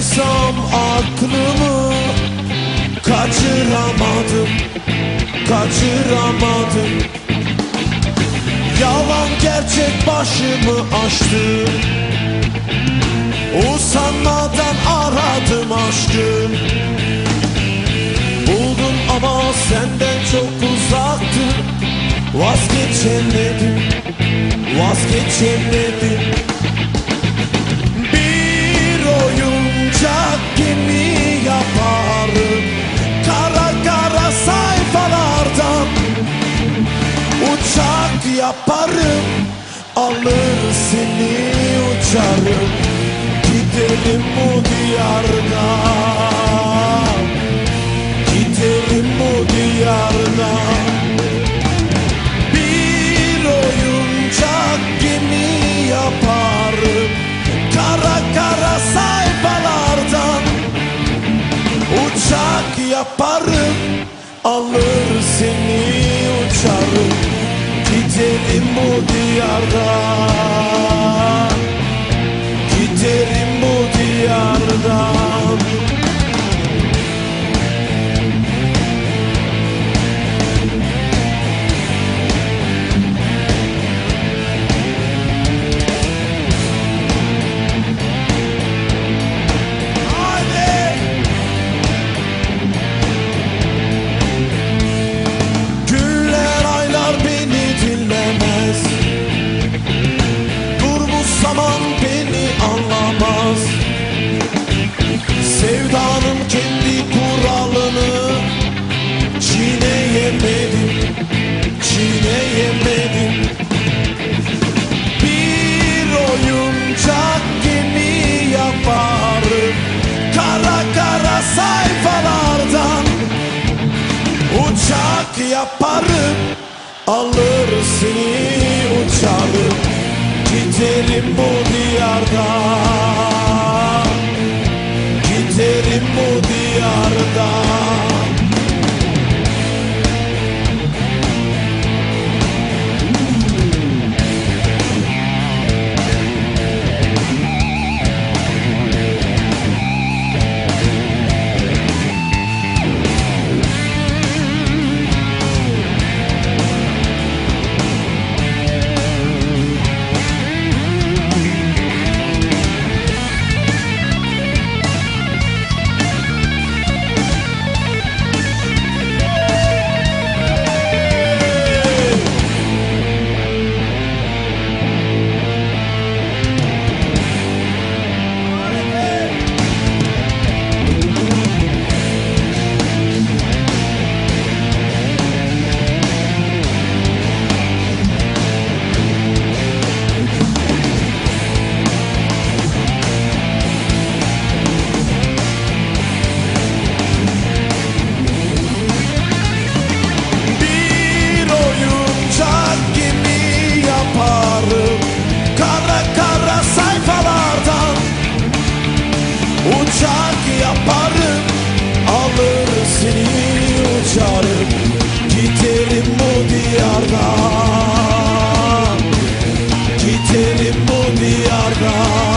Kaçırsam aklımı Kaçıramadım Kaçıramadım. Yalan gerçek başımı açtı Usanmadan aradım aşkım Buldum ama senden çok uzaktım Vazgeçemedim Vazgeçemedim. Yaparım Alır seni uçarım. Gidelim bu diyarına. Gidelim bu diyarına. Bir oyuncak gemi yaparım. Kara kara sayfalardan Uçak yaparım Alır Gidelim bu diyardan Gidelim bu diyardan Yaparım Alır seni uçarım. Giderim bu the autograph.